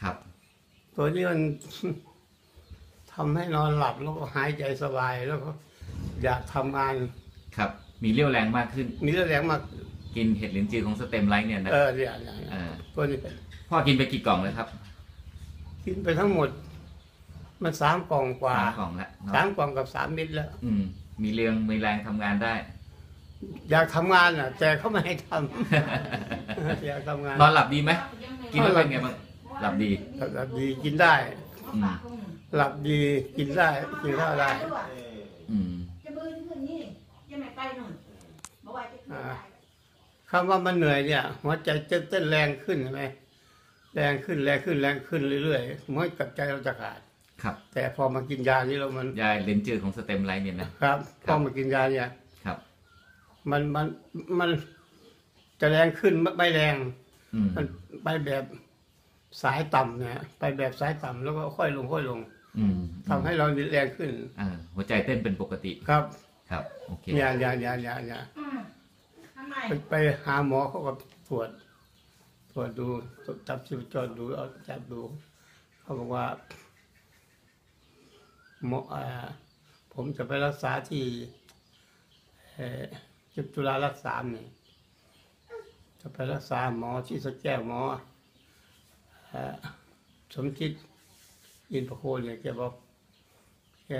ครับ ตัวนี้มันทำให้นอนหลับแล้วก็หายใจสบายแล้วก็อยากทำงานครับ มีเรี่ยวแรงมากขึ้น มีแรงมากกินเห็ดลินจือของสเต็มไลท์เนี่ยนะเออเนี่ยเนี่ยเออตัวนี้พ่อกินไปกี่กล่องเลยครับกินไปทั้งหมด มันสามกล่องกว่าสามกล่องแล้วเนอะสามกล่องกับสามเม็ดแล้ว อืม มีเรียงมีแรงทำงานได้ อยากทำงานอะ แต่เขาไม่ให้ทำ อยากทำงาน นอนหลับดีไหมกินแล้วเป็นไงบ้าง หลับดีหลับดีกินได้ อืมหลับดีกินได้กินข้าวได้อืมจะมือขึ้นนี่จะไม่ไปหน่อยบอกว่าจะขึ้นไปคำว่ามันเหนื่อยเนี่ยหัวใจจะเต้นแรงขึ้นใช่ไหมแรงขึ้นแรงขึ้นแรงขึ้นเรื่อยๆเหมื่อนกับใจเราจะขาด ครับแต่พอมากินยานี้เรามันยาลินจือของสเต็มไลท์เนี่ยนะ ครับพอมากินยาเนี่ย ครับ มันมันมันจะแรงขึ้นไม่ไม่แรง อืมมันไปแบบ สายต่ำเนี่ยไปแบบสายต่ำแล้วก็ค่อยลงค่อยลงอืมทำให้เราแรงขึ้น อ่าหัวใจเต้นเป็นปกติครับ ครับ โอเคเนี่ยเนี่ยเนี่ยเนี่ยเนี่ยอืมทำไมไปไปหาหมอเขาก็ตรวจตรวจดูจับชีพจรดูเอาจับดู เขาบอกว่าหมออ่าผมจะไปรักษาที่เอ่อจิบจุฬารักษาเนี่ยจะไปรักษาหมอที่สแก้วหมอเอ่อ สมคิดอินประโคนเนี่ยแกบอกแก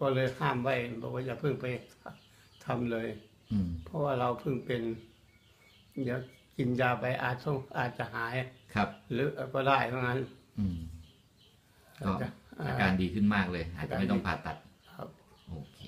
ก็เลยห้ามไว้บอกว่าอย่าเพิ่งไปทำเลย อืมเพราะว่าเราเพิ่งเป็นเดี๋ยวกินยาไปอาจต้องอาจจะหาย ครับ หรือก็ได้เพราะงั้น อืมก็อาจจะอาการดีขึ้นมากเลยอาจจะไม่ต้องผ่าตัด ครับ โอเค